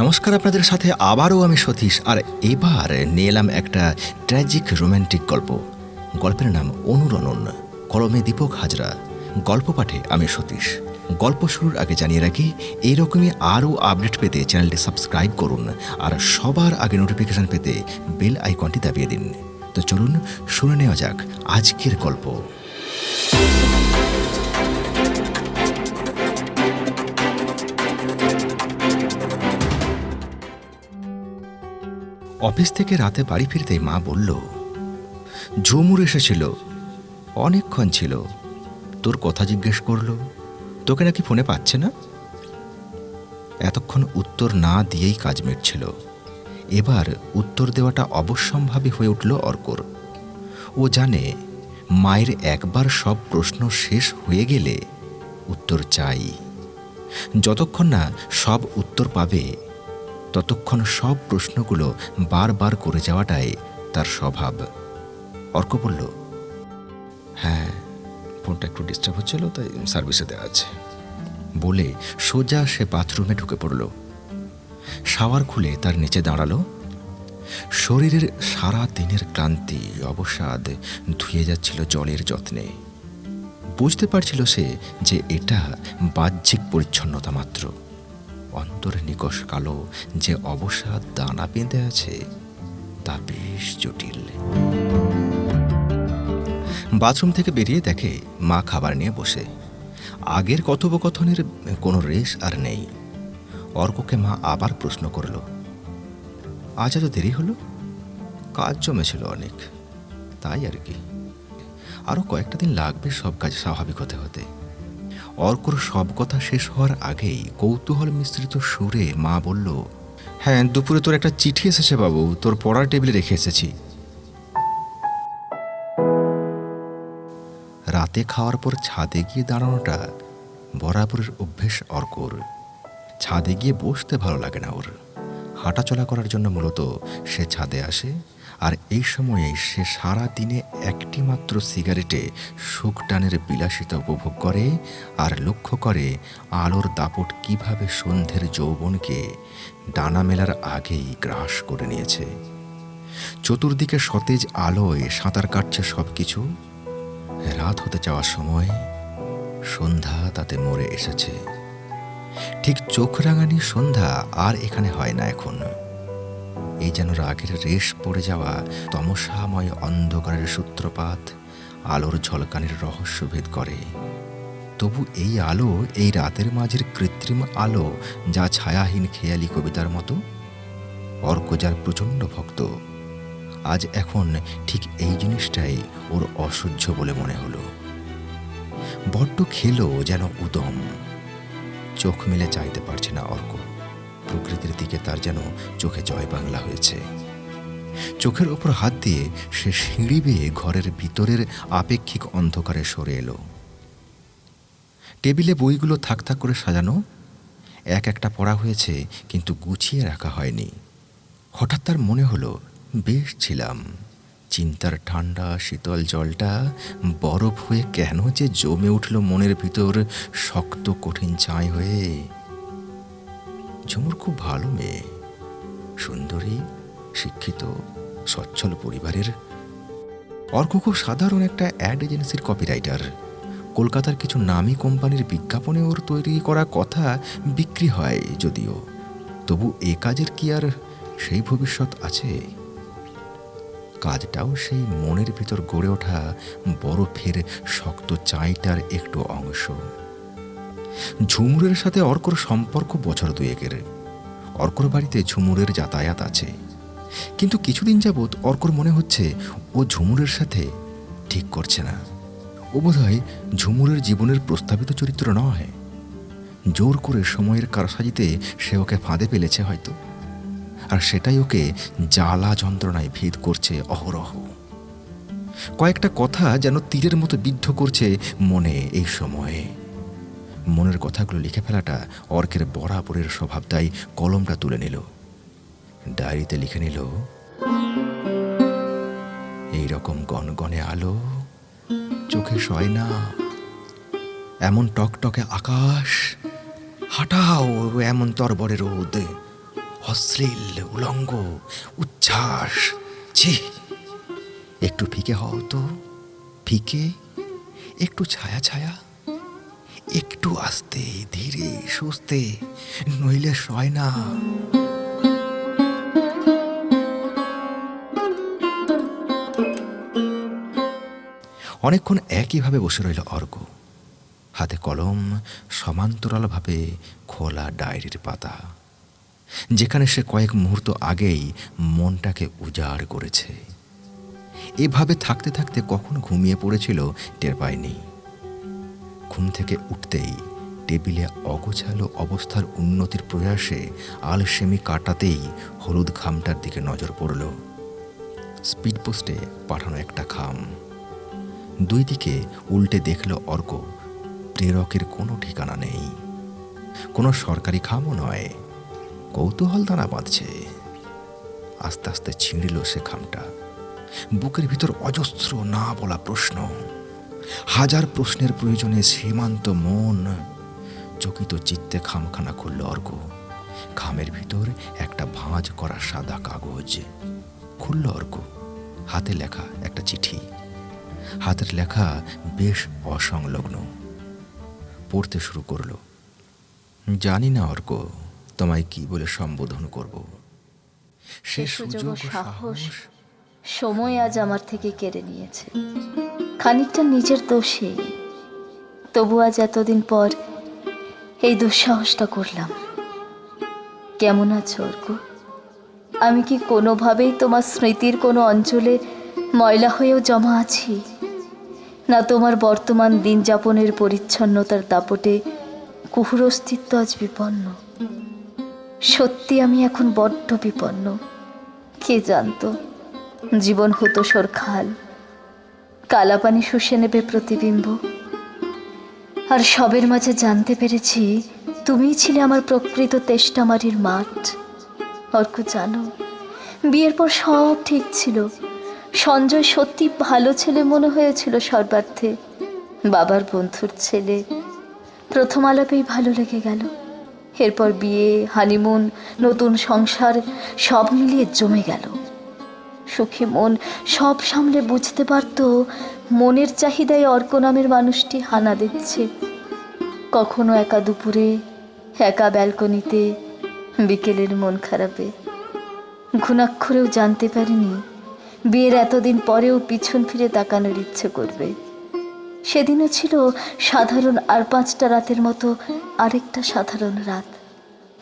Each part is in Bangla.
নমস্কার আপনাদের সাথে আবারও আমি সতীশ, আর এবার নিয়ে এলাম একটা ট্র্যাজিক রোম্যান্টিক গল্প। গল্পের নাম অনুরণন, কলমে দীপক হাজরা। গল্প পাঠে আমি সতীশ। গল্প শুরুর আগে জানিয়ে রাখি, এইরকমই আরও আপডেট পেতে চ্যানেলটি সাবস্ক্রাইব করুন, আর সবার আগে নোটিফিকেশান পেতে বেল আইকনটি দাবিয়ে দিন। তো চলুন শুনে নেওয়া যাক আজকের গল্প। অফিস থেকে রাতে বাড়ি ফিরতে মা বলল, ঝুমুর এসেছিল, অনেকক্ষণ ছিল। তোর কথা জিজ্ঞেস করল, তোকে নাকি ফোনে পাচ্ছে না? এতক্ষণ উত্তর না দিয়েই কাজ মিটছিল। এবার উত্তর দেওয়াটা অবশ্যম্ভাবী হয়ে উঠল অর্কর। ও জানে, মায়ের একবার সব প্রশ্ন শেষ হয়ে গেলে উত্তর চাই। যতক্ষণ না সব উত্তর পাবে ততক্ষণ সব প্রশ্নগুলো বারবার করে যাওয়াটাই তার স্বভাব। অর্ক বলল হ্যাঁ ফোনটা একটু ডিস্টার্ব হচ্ছিল, তাই সার্ভিসে দেওয়া আছে। বলে সোজা সে বাথরুমে ঢুকে পড়ল। শাওয়ার খুলে তার নিচে দাঁড়াল। শরীরের সারা দিনের ক্লান্তি, অবসাদ ধুয়ে যাচ্ছিল জলের যত্নে। বুঝতে পারছিল সে যে এটা বাহ্যিক পরিচ্ছন্নতা মাত্র। অন্তরে নিকষ কালো যে অবসাদ দানা বেঁধে আছে, তা বেশ জটিল। বাথরুম থেকে বেরিয়ে দেখে মা খাবার নিয়ে বসে। আগের কথোপকথনের কোনো রেশ আর নেই। অর্ককে মা আবার প্রশ্ন করল, আজ এত দেরি হলো? কাজ জমেছিল অনেক। তাই আর কি। আরও কয়েকটা দিন লাগবে সব কাজ স্বাভাবিক হতে হতে। অর্কর সব কথা শেষ হওয়ার আগেই কৌতূহল মিশ্রিত সুরে মা বলল হ্যাঁ দুপুরে তোর একটা চিঠি এসেছে বাবু, তোর পড়ার টেবিলে রেখে এসেছি। রাতে খাওয়ার পর ছাদে গিয়ে দাঁড়ানোটা বরাবরের অভ্যেস অর্কর। ছাদে গিয়ে বসতে ভালো লাগে না ওর। হাঁটাচলা করার জন্য মূলত সে ছাদে আসে আর এই সময়ে সে সারা দিনে একটি মাত্র সিগারেটে সুখ টানের বিলাসিতা উপভোগ করে আর লক্ষ্য করে আলোর দাপট কীভাবে সন্ধ্যের যৌবনকে ডানা মেলার আগেই গ্রাস করে নিয়েছে। চতুর্দিকে সতেজ আলোয় সাঁতার কাটছে সব কিছু রাত হতে যাওয়ার সময় সন্ধ্যা তাতে মরে এসেছে। ঠিক চোখ রাঙানি সন্ধ্যা আর এখানে হয় না এখন। এই যেন রাগের রেশ পড়ে যাওয়া তমসাময় অন্ধকারের সূত্রপাত, আলোর ঝলকানির রহস্য ভেদ করে। তবু এই আলো, এই রাতের মাঝের কৃত্রিম আলো, যা ছায়াহীন খেয়ালি কবিতার মতো? অর্ক যার প্রচণ্ড ভক্ত, আজ এখন ঠিক এই জিনিসটাই ওর অসহ্য বলে মনে হলো। বড্ড খেলো যেন উদম, চোখ মেলে চাইতে পারছে না অর্ক। প্রকৃতির দিকে তার যেন চোখে জয় বাংলা হয়েছে। চোখের ওপর হাত দিয়ে সে সিঁড়ি বেয়ে ঘরের ভিতরের আপেক্ষিক অন্ধকারে সরে এলো। টেবিলে বইগুলো থাক থাক করে সাজানো, এক একটা পড়া হয়েছে কিন্তু গুছিয়ে রাখা হয়নি। হঠাৎ তার মনে হলো, বেশ ছিলাম। চিন্তার ঠান্ডা, শীতল জলটা বরফ হয়ে কেন যে জমে উঠল মনের ভিতর শক্ত কঠিন চাই হয়ে? ঝুমুর খুব ভালো মেয়ে। সুন্দরী, শিক্ষিত সচ্ছল পরিবারের। অর্ক খুব সাধারণ একটা অ্যাড এজেন্সির কপিরাইটার কলকাতার কিছু নামী কোম্পানির বিজ্ঞাপনে ওর তৈরি করা কথা বিক্রি হয় যদিও। তবু এ কাজের কি আর সেই ভবিষ্যৎ আছে? কাজটাও সেই মনের ভিতর গড়ে ওঠা বরফের শক্ত চাইটার একটু অংশ। ঝুমুরের সাথে অর্কর সম্পর্ক বছর দুয়েকের। অর্কর বাড়িতে ঝুমুরের যাতায়াত আছে। কিন্তু কিছুদিন যাবৎ অর্কর মনে হচ্ছে ও ঝুমুরের সাথে ঠিক করছে না। ও বোধহয় ঝুমুরের জীবনের প্রস্তাবিত চরিত্র নয়। জোর করে সময়ের কারসাজিতে সে ওকে ফাঁদে ফেলেছে হয়তো। আর সেটাই ওকে জ্বালা যন্ত্রণায় ভেদ করছে অহরহ। কয়েকটা কথা যেন তীরের মতো বিদ্ধ করছে মনে এই সময়ে। মনের কথাগুলো লিখে ফেলাটা অর্কের বরাবরের স্বভাব, তাই কলমটা তুলে নিল। ডায়েরিতে লিখে নিল এই রকম গনগনে আলো, চোখে সয় না এমন টকটকে আকাশ, হাঁটাও এমন তরবরে রোদ, অশ্লীল উলঙ্গ, উচ্ছ্বাস, ছি, একটু ফিকে হও তো, ফিকে, একটু ছায়া ছায়া। একটু আস্তে, ধীরে, সুস্থে, নইলে সয় না। অনেকক্ষণ একইভাবে বসে রইল অর্ক। হাতে কলম, সমান্তরালভাবে খোলা ডায়েরির পাতা। যেখানে সে কয়েক মুহূর্ত আগেই মনটাকে উজাড় করেছে। এভাবে থাকতে থাকতে কখন ঘুমিয়ে পড়েছিল টের পায়নি। ঘুম থেকে উঠতেই টেবিলে অগোছালো অবস্থার উন্নতির প্রয়াসে আলসেমি কাটাতেই হলুদ খামটার দিকে নজর পড়ল। স্পিড পোস্টে পাঠানো একটা খাম দুই দিকে উল্টে দেখল অর্ক, প্রেরকের কোনো ঠিকানা নেই। কোনো সরকারি খামও নয়। কৌতূহল দানা বাঁধছে। আস্তে আস্তে ছিঁড়ল সে খামটা বুকের ভিতর অজস্র না বলা প্রশ্ন। হাজার প্রশ্নের প্রয়োজনে সীমান্ত মন। চকিত চিত্তে খামখানা খুলল অর্ক খামের ভিতর একটা ভাঁজ করা সাদা কাগজ। খুলল অর্ক হাতে লেখা একটা চিঠি। হাতের লেখা বেশ অসংলগ্ন। পড়তে শুরু করল। জানি না অর্ক তোমায় কি বলে সম্বোধন করব? সে সুযোগ সাহস। সময় আজ আমার থেকে কেড়ে নিয়েছে। খানিকটা নিজের দোষে। তবু আজ এতদিন পর এই দুঃসাহসটা করলাম। কেমন আছো, অর্ক? আমি কি কোনোভাবেই তোমার স্মৃতির কোনো অঞ্চলে ময়লা হয়েও জমা আছি? না তোমার বর্তমান দিন যাপনের পরিচ্ছন্নতার দাপটে কুহুর অস্তিত্ব আজ বিপন্ন? সত্যি আমি এখন বড্ড বিপন্ন। কে জানতো? জীবন হতো সর খাল কালাপানি শুষে নেবে প্রতিবিম্ব। আর সবের মাঝে জানতে পেরেছি, তুমিই ছিলে আমার প্রকৃত তেষ্টামারির মাঠ। অর্ক, জানো, বিয়ের পর সব ঠিক ছিল। সঞ্জয় সত্যি ভালো ছেলে মনে হয়েছিল সর্বার্থে। বাবার বন্ধুর ছেলে। প্রথম আলাপেই ভালো লেগে গেল। এরপর বিয়ে, হানিমুন, নতুন সংসার, সব মিলিয়ে জমে গেল। সুখী মন সব সামলে বুঝতে পারত, মনের চাহিদায় অর্ক নামের মানুষটি হানা দিচ্ছে। কখনো একা দুপুরে, একা ব্যালকনিতে, বিকেলের মন খারাপে। ঘুণাক্ষরেও জানতে পারিনি, বিয়ের এতদিন পরেও পিছন ফিরে তাকানোর ইচ্ছে করবে। সেদিনও ছিল সাধারণ আর পাঁচটা রাতের মতো আরেকটা সাধারণ রাত।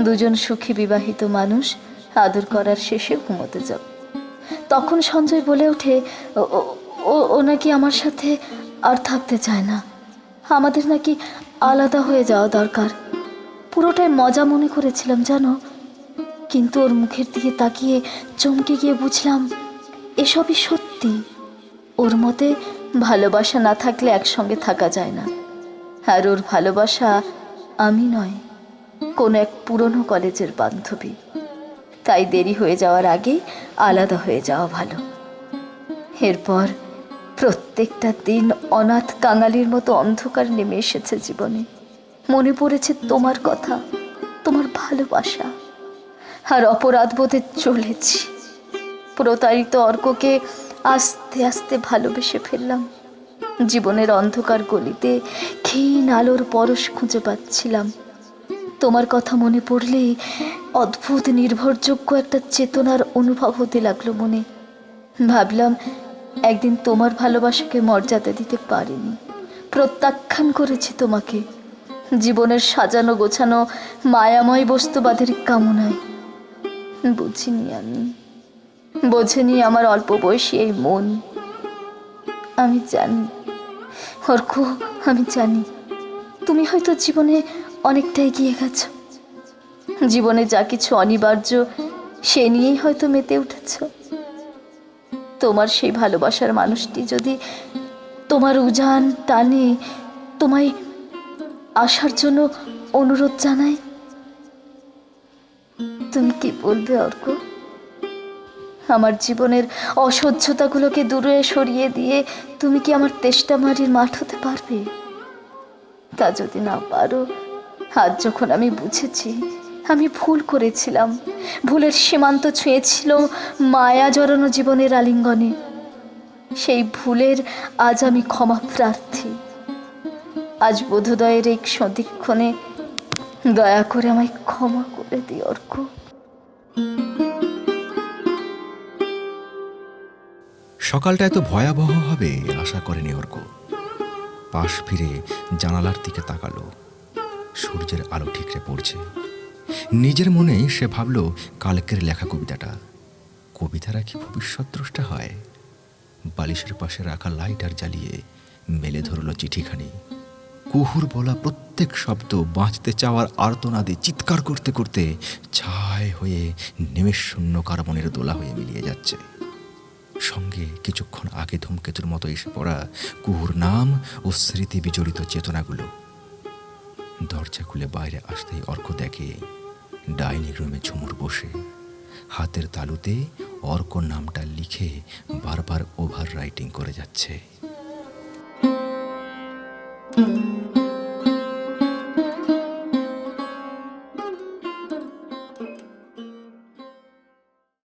দুজন সুখী বিবাহিত মানুষ আদর করার শেষে ঘুমোতে যাব। তখন সঞ্জয় বলে ওঠে, "ও- ও- নাকি আমার সাথে আর থাকতে চায় না। আমাদের নাকি আলাদা হয়ে যাওয়া দরকার। পুরোটাই মজা মনে করেছিলাম, জানো? কিন্তু ওর মুখের দিকে তাকিয়ে চমকে গিয়ে বুঝলাম, এসবই সত্যি। ওর মতে ভালোবাসা না থাকলে একসঙ্গে থাকা যায় না। আর ওর ভালোবাসা আমি নয়, কোনো এক পুরনো কলেজের বান্ধবী। তাই দেরি হয়ে যাওয়ার আগেই আলাদা হয়ে যাওয়া ভালো। এরপর প্রত্যেকটা দিন অনাথ কাঙালির মতো অন্ধকার নেমে এসেছে জীবনে। মনে পড়েছে তোমার কথা, তোমার ভালোবাসা। আর অপরাধ বোধে চলেছি। প্রতারিত অর্ককে আস্তে আস্তে ভালোবেসে ফেললাম। জীবনের অন্ধকার গলিতে ক্ষীণ আলোর পরশ খুঁজে পাচ্ছিলাম। তোমার কথা মনে পড়লেই অদ্ভুত, নির্ভরযোগ্য একটা চেতনার অনুভব হতে লাগল মনে। ভাবলাম, একদিন তোমার ভালোবাসাকে মর্যাদা দিতে পারিনি। প্রত্যাখ্যান করেছি তোমাকে। জীবনের সাজানো, গোছানো, মায়াময় বস্তুবাদের কামনায়। বুঝিনি আমি। বোঝেনি আমার অল্প বয়সী এই মন। আমি জানি। অর্ক, আমি জানি। তুমি হয়তো জীবনে অনেকটা এগিয়ে গেছো। জীবনে যা কিছু অনিবার্য, সে নিয়েই হয়তো মেতে উঠেছ। তোমার সেই ভালোবাসার মানুষটি যদি তোমার উজান টানে, তোমায় আসার জন্য অনুরোধ জানায়, তুমি কি বলবে, অর্ক? আমার জীবনের অসহ্যতাগুলোকে দূরে সরিয়ে দিয়ে তুমি কি আমার তেষ্টামারির মাঠ হতে পারবে? তা যদি না পারো, আজ যখন আমি বুঝেছি আমি ভুল করেছিলাম। ভুলের সীমান্ত ছুঁয়েছিল মায়া জড়ানো জীবনের আলিঙ্গনে। সেই ভুলের আজ আমি ক্ষমা প্রার্থী। আজ বোধোদয়ের এই সন্ধিক্ষণে দয়া করে আমায় ক্ষমা করে দিই, অর্ক। সকালটা এত ভয়াবহ হবে, আশা করেনি অর্ক। পাশ ফিরে জানালার দিকে তাকালো। সূর্যের আলো ঠিকরে পড়ছে। নিজের মনেই সে ভাবল, কালকের লেখা কবিতাটা। কবিতারা কি ভবিষ্যৎ দ্রষ্টা হয়। বালিশের পাশে রাখা লাইটার জ্বালিয়ে মেলে ধরল চিঠিখানি। কুহুর বলা প্রত্যেক শব্দ বাঁচতে চাওয়ার আর্তনাদে চিৎকার করতে করতে ছায় হয়ে নিমেষ শূন্য কার্বনের দোলা হয়ে মিলিয়ে যাচ্ছে। সঙ্গে কিছুক্ষণ আগে ধূমকেতুর মতো এসে পড়া কুহুর নাম ও স্মৃতি বিজড়িত চেতনাগুলো দরজা খুলে বাইরে আসতেই অর্ক দেখে ডাইনিং রুমে ঝুমুর বসে। হাতের তালুতে অর্ক নামটা লিখে বারবার ওভার রাইটিং করে যাচ্ছে।